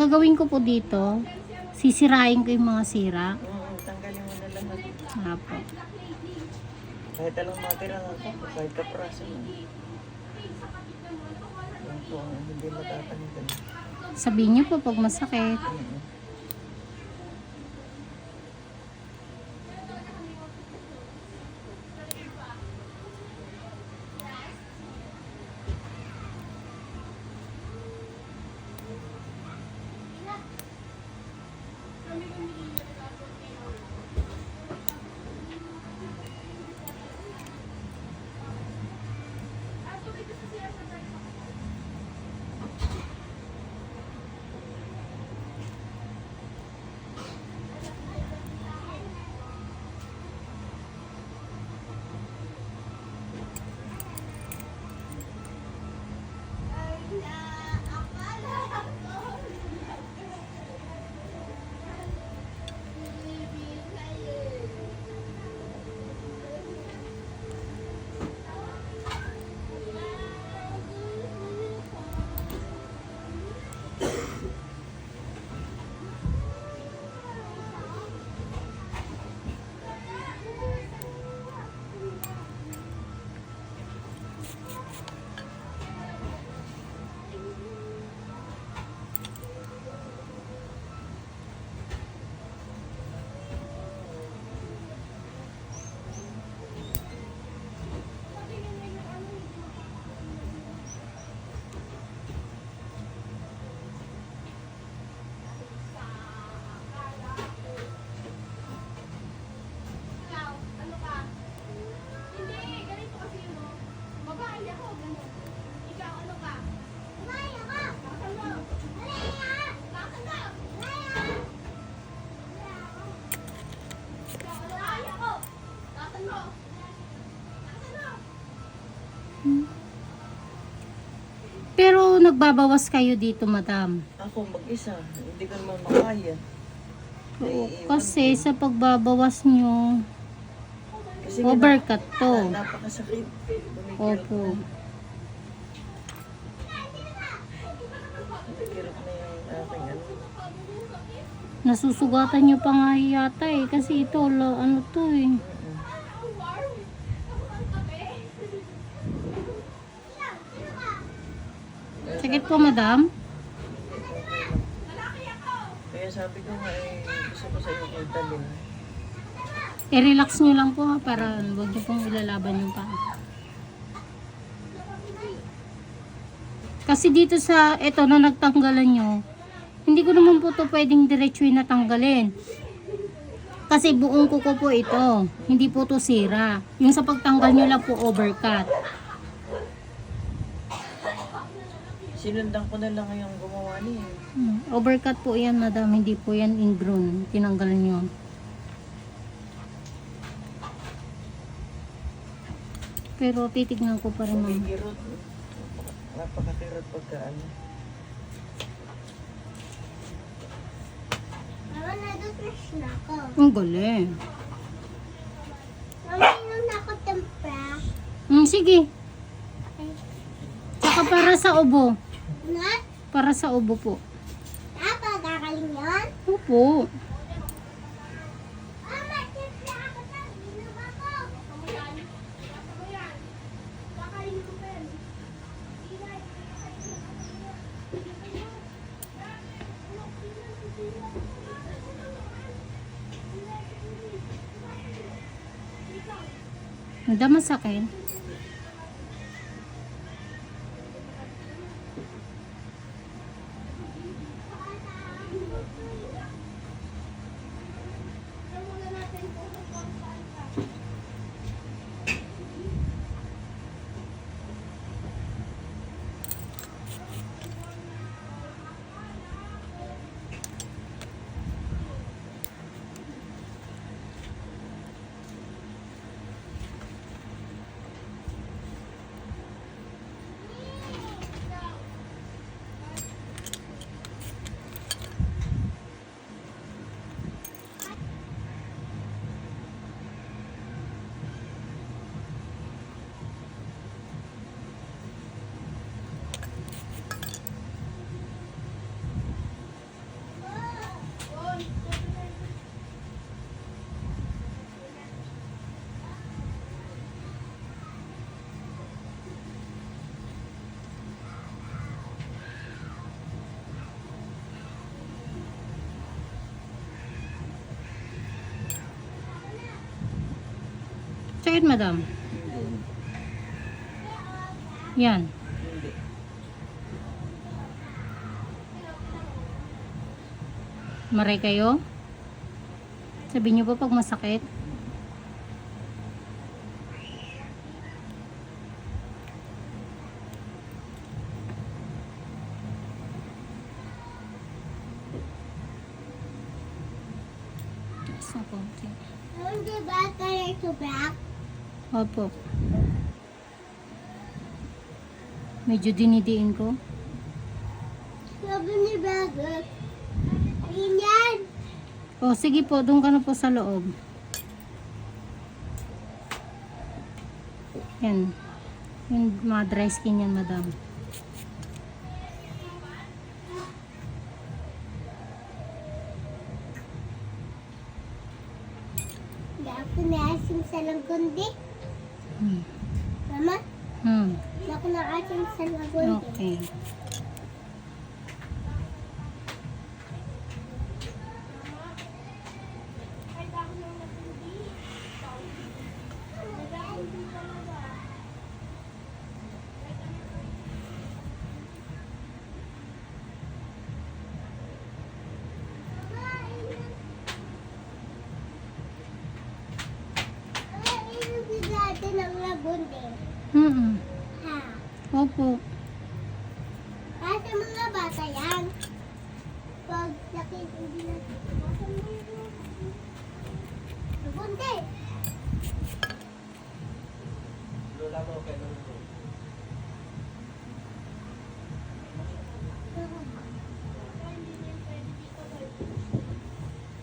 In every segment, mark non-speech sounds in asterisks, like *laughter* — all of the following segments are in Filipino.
gagawin ko po dito, sisirain ko yung mga sira. Oo, tanggalin mo na lahat. Apo. Kahit alang matira na ito, kahit kapraso na. Yan po ang hindi matatanggal. Sabihin niyo po pag masakit. Mm-mm. Pero nagbabawas kayo dito, madam. Ako mag-isa, hindi ko naman makaya. Oo, kasi ko. sa pagbabawas nyo, Kasi overcut to. na- napakasakit. Opo. na. Na ano. Nasusugatan nyo pa nga yata eh. Kasi ito, ano to eh. Po, madam. Kaya sabi ko nga eh, gusto ko sa iyo dalhin. I-relax nyo lang po ha, para huwag nyo pong ilalaban yung paa. Kasi dito sa, eto na nagtanggalan nyo, hindi ko naman po to pwedeng diretsuin na tanggalin. Kasi buong kuko po ito, hindi po to sira. Yung sa pagtanggal nyo lang po overcut. Sinundan ko na lang yung gumawa niya. Hmm, Overcut po yan, madam. Hindi po yan ingrown. Tinanggal nyo. Pero titignan ko pa rin, ma'am. Kumikirot. Napakakirot pagka ano. Mama, nag-crush na ako. Ang galing. Mama, inom na ako tempra. Hmm, sige. Tsaka para sa ubo. Na? Para sa ubo po. Ah, pagkakaling yun? Opo. Mama, tempra ako na. Yan. Madam. Yan. Maray kayo? Sabi niyo pa pag masakit? Na konti. Hindi ba tayo to back? Opo. Medyo dinidiin ko. Sabi ni Bagger. Ayun yan. O, sige po, doon ka na po sa loob. Yan. Yung mga dry skin yan, madam. Hindi ako naasim sa lagundi. Hmm. Mama, Hmm. hindi ako naasim sa lagundi. Okay. Ay, inubi natin ang lagundi. Hmm. Ha? Opo. Kasi mga bata yan. Pag sakit, hindi natin. Lagundi. Lola mo, okay lang po.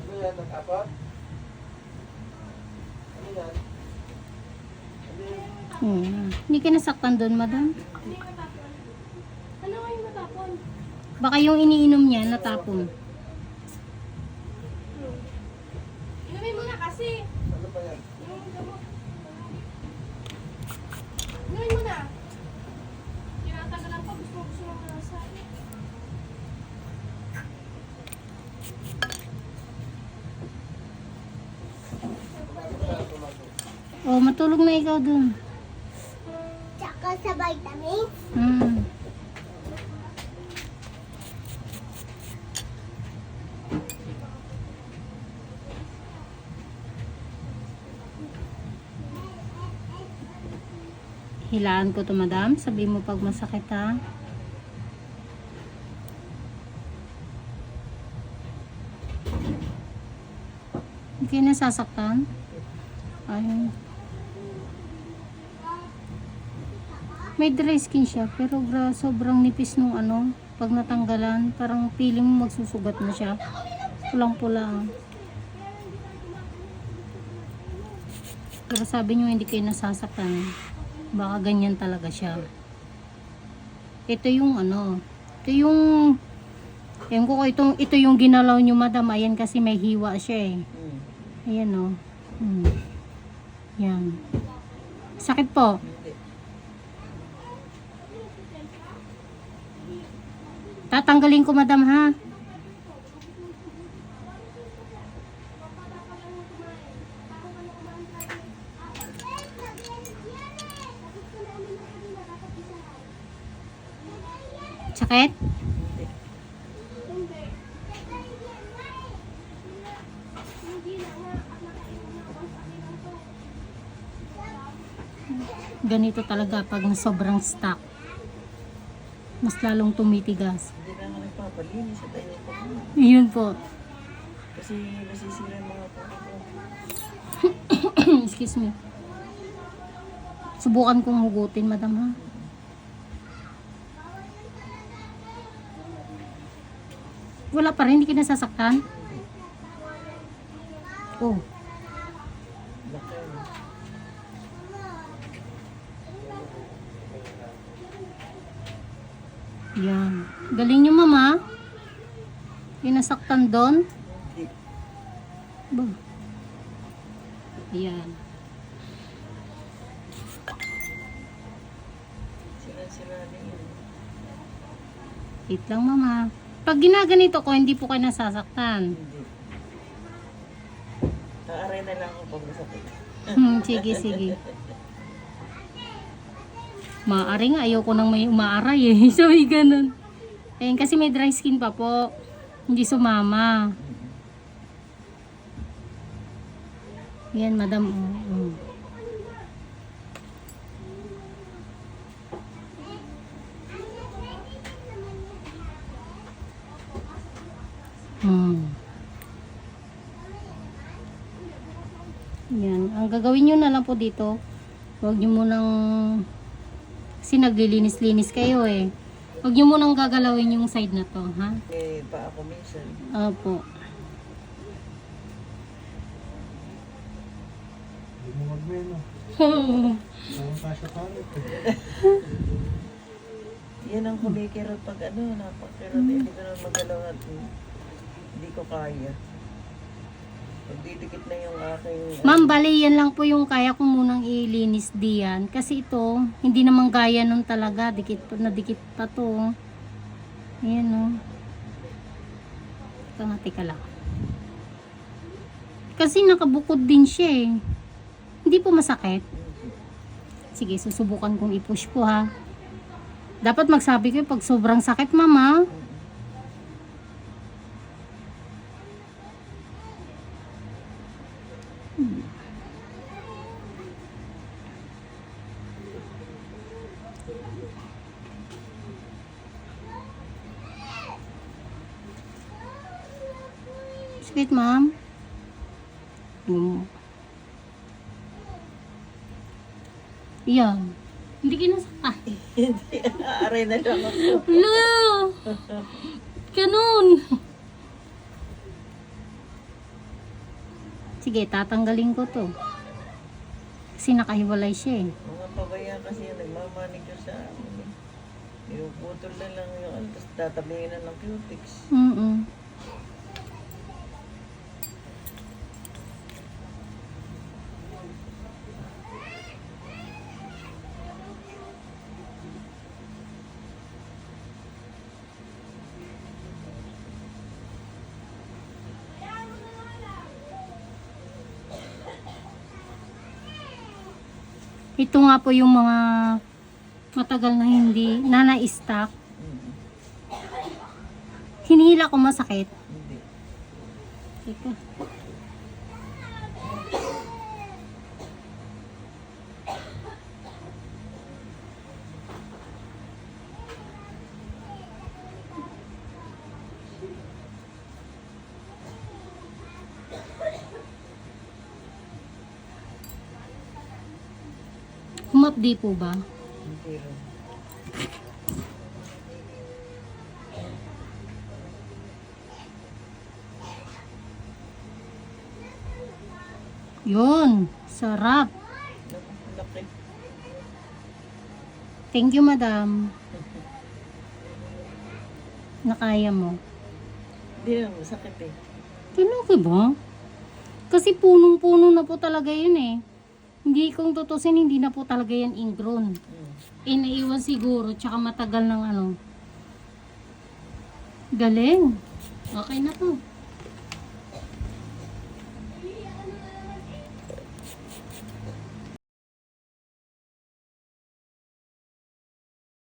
Ano yan, nag-apat? Ano yan? Ano yan? Hmm. Hindi ka nasaktan doon, madam? Ano kayo matapon? Baka yung iniinom niya, natapon. Inumin mo na kasi. Ano pa yan? Inumin mo na. Tinatagalan pa. Gusto gusto mo na sa O, matulog na ikaw doon. Tsaka sa vitamins. Hmm. Hilaan ko to madam. Sabi mo pag masakit ha. Hindi kayo nasasaktan? Ayun. May dry skin siya, pero gra, sobrang nipis nung ano, pag natanggalan, parang feeling mo magsusugat na siya. Pulang-pula. Pero sabi niyo hindi kayo nasasaktan. Baka ganyan talaga siya. Ito yung ano, ito yung, ewan ko itong, ito yung ginalaw niyo madam, ayan kasi may hiwa siya eh. Ayan o. Hmm. Yan. Sakit po. Tatanggalin ko madam ha. Sakit? Ganito talaga pag sobrang stuck. Mas lalong tumitigas. Hindi na nga nagpapalinis at ayaw po. Yun po. Kasi nasisira yung mga *coughs* po ko. Excuse me. Subukan kong hugutin, madam ha. Wala pa rin, hindi ka nasasaktan? Oh, Laki. ano. yan. Galing nyo, mama. Yung nasaktan doon. Ba? Yan. Sira-sira din yun. Wait lang, mama. Pag ginaganito ko, hindi po kayo nasasaktan. Hindi. Naaray na lang ako pag masakit. Hmm, sige, sige. Maaari nga, ayoko nang may umaaray eh. *laughs* Sabi ganun. Ayun, kasi may dry skin pa po. Hindi sumama. Yan, madam. Oh, oh. Hmm. Yan. Ang gagawin nyo na lang po dito, huwag nyo munang, kasi naglilinis-linis kayo eh. Huwag nyo munang gagalawin yung side na to, ha? Eh, pa ako minsan. Opo. Hindi mo magmeno. Eh. *laughs* Yan ang kumikirot pag ano, napakirot. Hindi ko na magalaw at hindi ko kaya. Magdidikit na yung aking... Ma'am, bali yan lang po yung kaya ko munang ilinis diyan. Kasi ito, hindi naman gaya nun talaga. Dikit pa, na dikit pa to. Ayan o. Teka nga, teka lang. Kasi nakabukod din siya eh. Hindi po masakit. Sige, susubukan kong i-push po ha. Dapat magsabi ko pag sobrang sakit, mama. Sweet, ma'am. Mm. Yan. Hindi kinasakta. Hindi, aaray na lang ako. Hello! Ganun. Sige, tatanggalin ko to. Kasi nakahiwalay siya eh. Mga pabaya kasi nagmamanicure sa amin. eh. Yung putol na lang yung ano, tapos tatabihin na ng cutics. Mm-mm. Ito nga po yung mga matagal na hindi na na-stock. Mm, Hinihila ko masakit. Hindi. Teka. Humapdi po ba? Yun, sarap. Thank you, madam. Nakaya mo. Hindi lang, masakit eh. Talaga ba? Kasi punong-puno na po talaga yun eh. Hindi kung tutusin, hindi na po talaga yan ingrown. Mm. Inaiwan siguro, tsaka matagal ng ano. Galing. Okay na to.